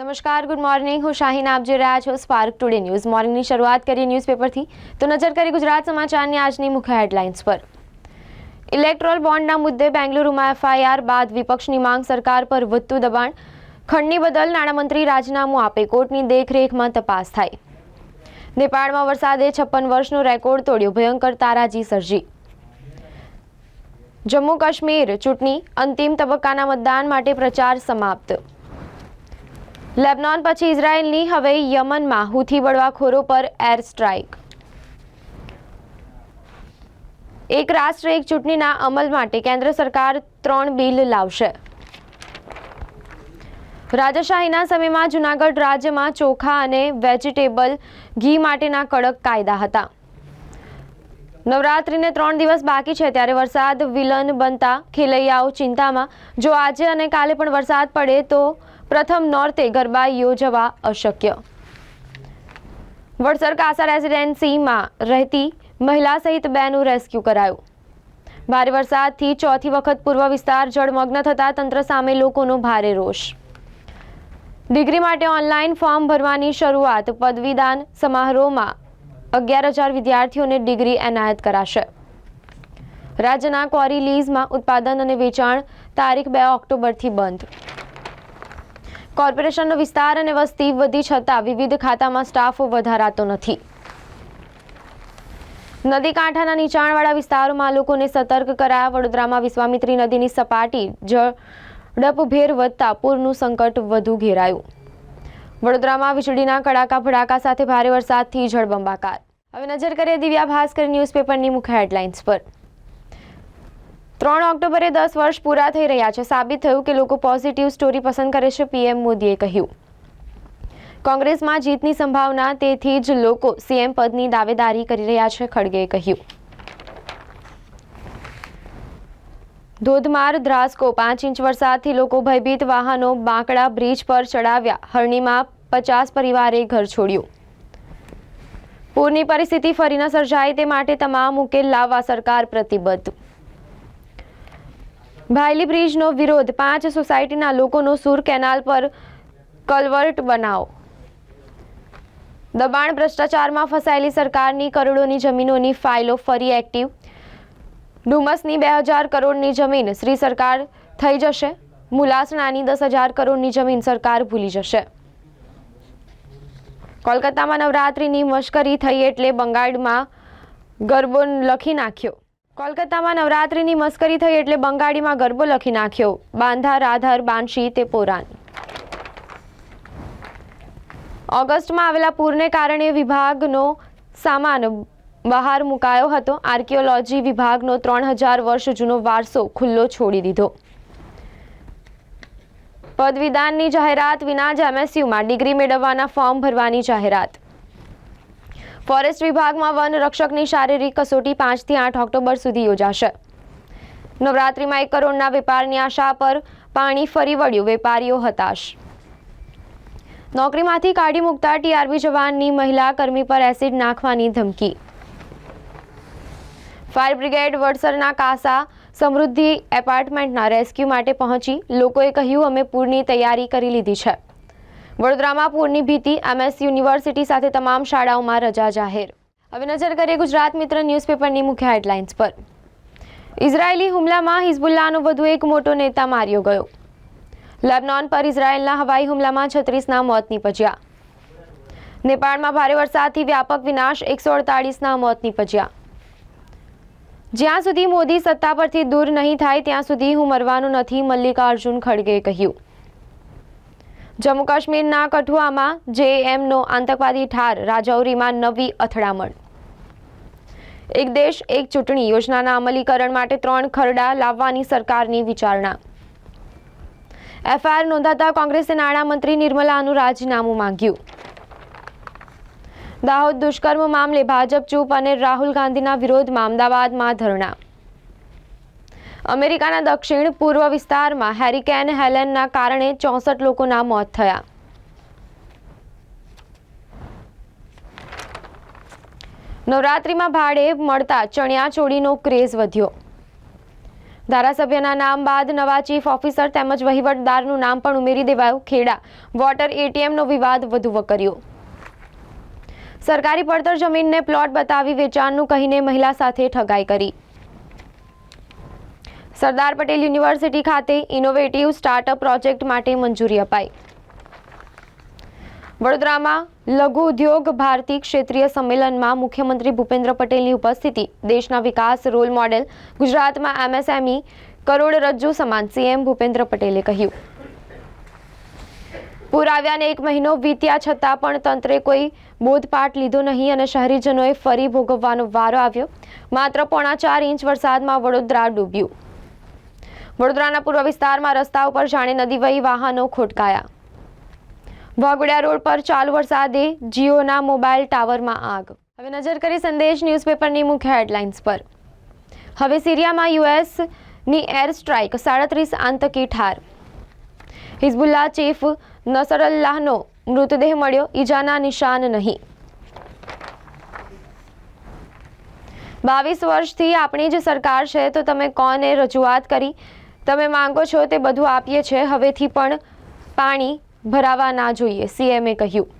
નમસ્કાર good morning હું શાહીન આપ જોઈ રહ્યા છો સ્પાર્ક ટુડે ન્યૂઝ મોર્નિંગની શરૂઆત કરીએ ન્યૂઝપેપરથી તો નજર કરી ગુજરાત સમાચારની આજની મુખ્ય હેડલાઇન્સ પર. ઇલેક્ટ્રોલ બોન્ડના મુદ્દે બેંગલુરુમાં એફઆઈઆર બાદ વિપક્ષની માંગ સરકાર પર વધતું દબાણ. ખંડની બદલ નાણામંત્રી રાજીનામું આપે. કોર્ટની દેખરેખમાં તપાસ થાય. નેપાળમાં વરસાદે છપ્પન વર્ષનો રેકોર્ડ તોડ્યો. ભયંકર તારાજી સર્જી. જમ્મુ કાશ્મીર ચૂંટણી અંતિમ તબક્કાના મતદાન માટે પ્રચાર સમાપ્ત. લેબનોન પછી ઇઝરાયેલની હવે યમનમાં હુથી બળવાખોરો પર એર સ્ટ્રાઇક. એક રાષ્ટ્ર, એક ચૂંટણીના અમલ માટે કેન્દ્ર સરકાર ત્રણ બિલ લાવશે. રાજાશાહીના સમયમાં જૂનાગઢ રાજ્યમાં ચોખા અને વેજીટેબલ ઘી માટેના કડક કાયદા હતા. નવરાત્રિને ત્રણ દિવસ બાકી છે ત્યારે વરસાદ વિલન બનતા ખેલૈયાઓ ચિંતામાં. જો આજે અને કાલે પણ વરસાદ પડે તો પ્રથમ નોર્તે ગરબા યોજવા અશક્ય. વડસર કાસા રેસિડેન્સીમાં રહેતી મહિલા સહિત બેનું રેસ્ક્યુ કરાયું. ભારે વરસાદથી ચોથી વખત પૂર્વ વિસ્તાર જળમગ્ન થતા તંત્ર સામે લોકોનો ભારે રોષ. ડિગ્રી માટે ઓનલાઈન ફોર્મ ભરવાની શરૂઆત પદવીદાન સમારોહમાં અગિયાર હજાર વિદ્યાર્થીઓને ડિગ્રી એનાયત કરાશે. રાજ્યના ક્વોરી લીઝમાં ઉત્પાદન અને વેચાણ તારીખ બે ઓક્ટોબરથી બંધ. કોર્પોરેશનનો વિસ્તાર અને વસ્તી વધી છતાં વિવિધ ખાતામાં સ્ટાફ વધારાતો નથી. નદી કાંઠાના નીચાણવાળા વિસ્તારોમાં લોકોને સતર્ક કરાયા વડોદરામાં વિશ્વામિત્રી નદીની સપાટી ઝડપભેર વધતા પૂરનું સંકટ વધુ ઘેરાયું. વડોદરામાં વીજળીના કડાકા ભડાકા સાથે ભારે વરસાદથી જળબંબાકાર હવે નજર કરીએ દિવ્યા ભાસ્કર ન્યૂઝપેપરની મુખ્ય હેડલાઇન્સ પર. ત્રણ ઓક્ટોબરે દસ વર્ષ પૂરા થઈ રહ્યા છે. સાબિત થયું કે લોકો પોઝિટિવ સ્ટોરી પસંદ કરે છે, પીએમ મોદીએ કહ્યું. કોંગ્રેસમાં જીતની સંભાવના, તેથી જ લોકો સીએમ પદની દાવેદારી કરી રહ્યા છે, ખડગેએ કહ્યું. ધોધમાર ધ્રાસકો. પાંચ ઇંચ વરસાદથી લોકો ભયભીત વાહનો, બાંકડા, બ્રિજ પર ચડાવ્યા. હરણીમાં પચાસ પરિવારે ઘર છોડ્યું. પૂરની પરિસ્થિતિ ફરી ન સર્જાય તે માટે તમામ ઉકેલ લાવવા સરકાર પ્રતિબદ્ધ. ભાયલી બ્રિજનો વિરોધ. પાંચ સોસાયટીના લોકોનો સુર કેનાલ પર કલવર્ટ બનાવો. દબાણ ભ્રષ્ટાચારમાં ફસાયેલી સરકારની કરોડોની જમીનોની ફાઇલો ફરી એક્ટિવ. ડુમસની બે હજાર કરોડની જમીન શ્રી સરકાર થઈ જશે. મુલાસણાની દસ હજાર કરોડની જમીન સરકાર ભૂલી જશે. કોલકાતામાં નવરાત્રિની મશ્કરી થઈ એટલે બંગાળમાં ગરબો લખી નાખ્યો. કોલકાતામાં નવરાત્રિની મશ્કરી થઈ એટલે બંગાળીમાં ગરબો લખી નાખ્યો. બાંધા, રાધર, બાંશી તે પોરાન. ઓગસ્ટમાં આવેલા પૂરને કારણે વિભાગનો સામાન બહાર મુકાયો હતો. આર્કિયોલોજી વિભાગનો ત્રણ હજાર વર્ષ જૂનો વારસો ખુલ્લો છોડી દીધો. પદવીદાનની જાહેરાત વિના જ એમએસયુમાં ડિગ્રી મેળવવાના ફોર્મ ભરવાની જાહેરાત. ફોરેસ્ટ વિભાગમાં વન રક્ષકની શારીરિક કસોટી પાંચથી આઠ ઓક્ટોબર સુધી યોજાશે. નવરાત્રિમાં એક કરોડના વેપારની આશા પર પાણી ફરી વળ્યું. વેપારીઓ હતાશ. નોકરીમાંથી કાઢી મૂકતા ટીઆરબી જવાનની મહિલા કર્મી પર એસિડ નાખવાની ધમકી. ફાયર બ્રિગેડ વડસરના કાસા સમૃદ્ધિ એપાર્ટમેન્ટના રેસ્ક્યુ માટે પહોંચી લોકોએ કહ્યું, અમે પૂરની તૈયારી કરી લીધી છે. વડોદરામાં પૂરની ભીતિ, એમએસ યુનિવર્સિટી સાથે તમામ શાળાઓમાં રજા જાહેર. હવે નજર કરીએ ગુજરાત મિત્ર ન્યૂઝપેપરની મુખ્ય હેડલાઇન્સ પર. ઇઝરાયેલી હુમલામાં હિઝબુલ્લાનો વધુ એક મોટો નેતા માર્યો ગયો. લેબનોન પર ઇઝરાયેલના હવાઈ હુમલામાં છત્રીસના મોત નીપજ્યા. નેપાળમાં ભારે વરસાદથી વ્યાપક વિનાશ, એકસો અડતાળીસના મોત નીપજ્યા. જ્યાં સુધી મોદી સત્તા પરથી દૂર નહીં થાય, ત્યાં સુધી હું મરવાનું નથી, મલ્લિકાર્જુન ખડગે કહ્યું. જમ્મુ કાશ્મીરના કઠુઆમાં જેએમનો આતંકવાદી ઠાર, રાજૌરીમાં નવી અથડામણ. એક દેશ, એક ચૂંટણી યોજનાના અમલીકરણ માટે ત્રણ ખરડા લાવવાની સરકારની વિચારણા. એફઆઈઆર નોંધાતા કોંગ્રેસે નાણામંત્રી નિર્મલાનું રાજીનામું માંગ્યું. દાહોદ દુષ્કર્મ મામલે ભાજપ ચૂપ અને રાહુલ ગાંધીના વિરોધમાં અમદાવાદમાં ધરણા. અમેરિકાના દક્ષિણ પૂર્વ વિસ્તારમાં હેરિકેન હેલેનના કારણે ચોસઠ લોકોના મોત થયા. નવરાત્રિમાં ભાડે મળતા ચણિયાચોળીનો ક્રેઝ વધ્યો. ધારાસભ્યના નામ બાદ નવા ચીફ ઓફિસર તેમજ વહીવટદારનું નામ પણ ઉમેરી દેવાયું. ખેડા વોટર એટીએમનો વિવાદ વધુ વકર્યો. સરકારી પડતર જમીનને પ્લોટ બતાવી વેચાણનું કહીને મહિલા સાથે ઠગાઈ કરી. સરદાર પટેલ યુનિવર્સિટી ખાતે ઇનોવેટિવ સ્ટાર્ટઅપ પ્રોજેક્ટ માટે મંજૂરી અપાઈ. વડોદરામાં લઘુ ઉદ્યોગ ભારતી ક્ષેત્રીય સંમેલનમાં મુખ્યમંત્રી ભૂપેન્દ્ર પટેલની ઉપસ્થિતિ. દેશના વિકાસ રોલ મોડેલ ગુજરાતમાં એમએસએમઈ કરોડરજ્જુ સમાન. સીએમ ભૂપેન્દ્ર પટેલે કહ્યું. પૂર આવ્યાને એક મહિનો વીત્યા છતાં પણ તંત્રે કોઈ બોધપાઠ લીધો નહીં અને શહેરીજનોએ ફરી ભોગવવાનો વારો આવ્યો. માત્ર પોણા ચાર ઇંચ વરસાદમાં વડોદરા ડૂબ્યું. વડોદરાના પૂર્વ વિસ્તારમાં રસ્તા ઉપર જાણે નદી વહી વાહનો ખોટકાયા. વાગોડિયા રોડ પર ચાલુ વરસાદે જીઓના મોબાઈલ ટાવરમાં આગ. હવે નજર કરી સંદેશ ન્યૂઝપેપરની મુખ્ય હેડલાઇન્સ પર. હવે સિરિયામાં યુએસની એર સ્ટ્રાઇક સાડત્રીસ આતંકી ઠાર. હિઝબુલ્લા ચીફ નસરલ્લાહનો મૃતદેહ મળ્યો, ઈજાના નિશાન નહીં. બાવીસ વર્ષથી આપણી જ સરકાર છે, તો તમે કોને રજૂઆત કરી? તમે માંગો છો તે બધું આપીએ છે, હવેથી પણ પાણી ભરાવા ના જોઈએ સીએમએ કહ્યું.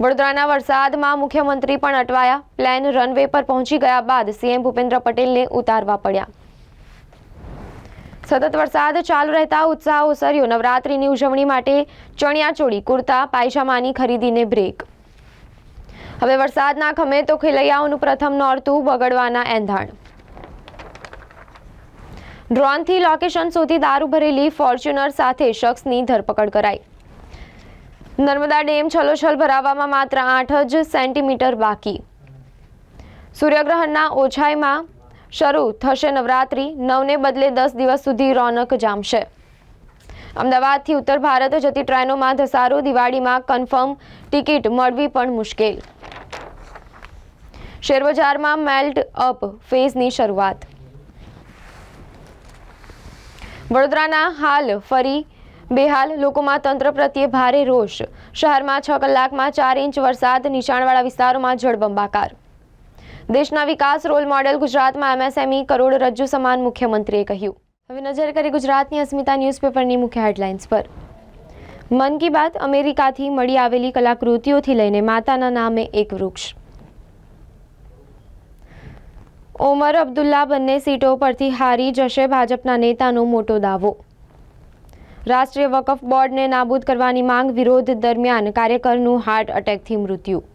વડોદરાના વરસાદમાં મુખ્યમંત્રી પણ અટવાયા, પ્લેન રનવે પર પહોંચી ગયા બાદ સીએમ ભૂપેન્દ્ર પટેલને ઉતારવા પડ્યા. સતત વરસાદ ચાલુ રહેતા ઉત્સાહ ઓસર્યો નવરાત્રીની ઉજવણી માટે ચણિયાચોળી કુર્તા, પાયજામાની ખરીદીને બ્રેક. હવે વરસાદના ખમે તો ખેલૈયાઓનું પ્રથમ નોરતું બગડવાના એંધાણ. ડ્રોનથી લોકેશન સુધી દારૂ ભરેલી ફોર્ચ્યુનર સાથે શખ્સની ધરપકડ કરાઈ. નર્મદા ડેમ છલોછલ ભરાવામાં માત્ર આઠ જ સેન્ટીમીટર બાકી. સૂર્યગ્રહણના ઓછાઈમાં શરૂ થશે નવરાત્રી. નવને બદલે દસ દિવસ સુધી રોનક જામશે. અમદાવાદથી ઉત્તર ભારત જતી ટ્રેનોમાં ધસારો, દિવાળીમાં કન્ફર્મ ટિકિટ મળવી પણ મુશ્કેલ. શેરબજારમાં મેલ્ટ અપ ફેઝની શરૂઆત. વડોદરાના હાલ ફરી બેહાલ, લોકોમાં તંત્ર પ્રત્યે ભારે રોષ. શહેરમાં છ કલાકમાં ચાર ઇંચ વરસાદ નીચાણવાળા વિસ્તારોમાં જળબંબાકાર. દેશના વિકાસ રોલ મોડેલ ગુજરાતમાં એમએસએમઈ કરોડરજ્જુ સમાન મુખ્યમંત્રીએ કહ્યું. હવે નજર કરી ગુજરાતની અસ્મિતા ન્યૂઝપેપરની મુખ્ય હેડલાઇન્સ પર. મન કી બાત અમેરિકાથી મળી આવેલી કલાકૃતિઓથી લઈને માતાના નામે એક વૃક્ષ. ઓમર અબ્દુલ્લા બંને સીટો પરથી હારી જશે ભાજપના નેતાનો મોટો દાવો. રાષ્ટ્રીય વકફ બોર્ડને નાબૂદ કરવાની માંગ વિરોધ દરમિયાન કાર્યકરનું હાર્ટ એટેકથી મૃત્યુ.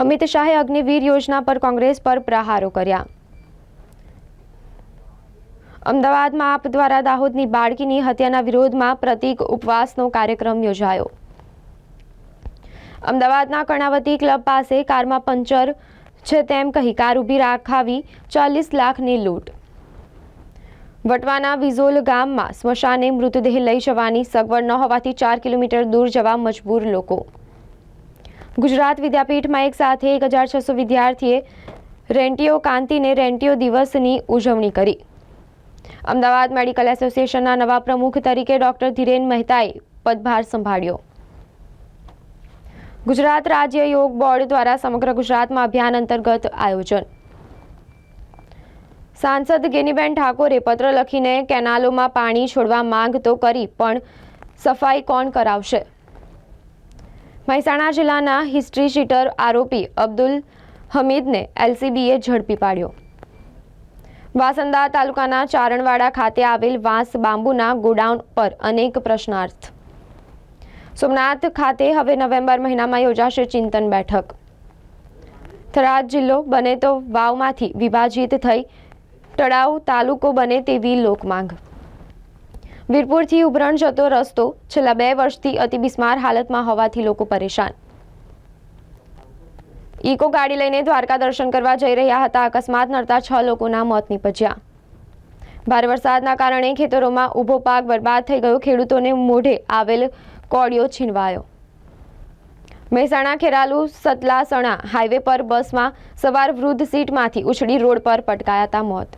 અમિત શાહે અગ્નિવીર યોજના પર કોંગ્રેસ પર પ્રહારો કર્યા. અમદાવાદમાં આપ દ્વારા દાહોદની બાળકીની હત્યાના વિરોધમાં પ્રતિક ઉપવાસનો કાર્યક્રમ યોજાયો. અમદાવાદના કર્ણાવતી ક્લબ પાસે કારમાં પંચર છે તેમ કહી કાર ઊભી રાખાવી ચાલીસ લાખની લૂંટ. વટવાના વિઝોલ ગામમાં સ્મશાને મૃતદેહ લઈ જવાની સગવડ ન હોવાથી ચાર કિલોમીટર દૂર જવા મજબૂર લોકો. ગુજરાત વિદ્યાપીઠમાં એક સાથે એક હજાર છસો વિદ્યાર્થીએ રેન્ટીઓ કાંતિને રેન્ટીઓ દિવસની ઉજવણી કરી. અમદાવાદ મેડિકલ એસોસિએશનના નવા પ્રમુખ તરીકે ડોક્ટર ધીરેન મહેતાએ પદભાર સંભાળ્યો. ગુજરાત રાજ્ય યોગ બોર્ડ દ્વારા સમગ્ર ગુજરાતમાં અભિયાન અંતર્ગત આયોજન. સાંસદ ગેનીબેન ઠાકોરે પત્ર લખીને કેનાલોમાં પાણી છોડવા માંગ તો કરી, પણ સફાઈ કોણ કરાવશે? મહેસાણા જિલ્લાના હિસ્ટ્રી શીટર આરોપી અબ્દુલ હમીદને એલસીબીએ ઝડપી પાડ્યો. વાસંદા તાલુકાના ચારણવાડા ખાતે આવેલ વાંસ બાંબુના ગોડાઉન પર અનેક પ્રશ્નાર્થ. સોમનાથ ખાતે હવે નવેમ્બર મહિનામાં યોજાશે ચિંતન બેઠક. થરાદ જિલ્લો બને તો વાવમાંથી વિભાજિત થઈ તળાવ તાલુકો બને તેવી લોકમાંગ. વીરપુરથી ઉભરણ જતો રસ્તો છેલ્લા બે વર્ષથી અતિ બિસ્માર હાલતમાં હોવાથી લોકો પરેશાન. ઇકો ગાડી લઈને દ્વારકા દર્શન કરવા જઈ રહ્યા હતા. અકસ્માત નડતા છ લોકોના મોત નીપજ્યા. ભારે વરસાદના કારણે ખેતરોમાં ઊભો પાક બરબાદ થઈ ગયો. ખેડૂતોને મોઢે આવેલ કોડિયો છીનવાયો. મહેસાણા, ખેરાલુ સતલાસણા હાઈવે પર બસમાં સવાર વૃદ્ધ સીટમાંથી ઉછળી રોડ પર પટકાયાતા મોત.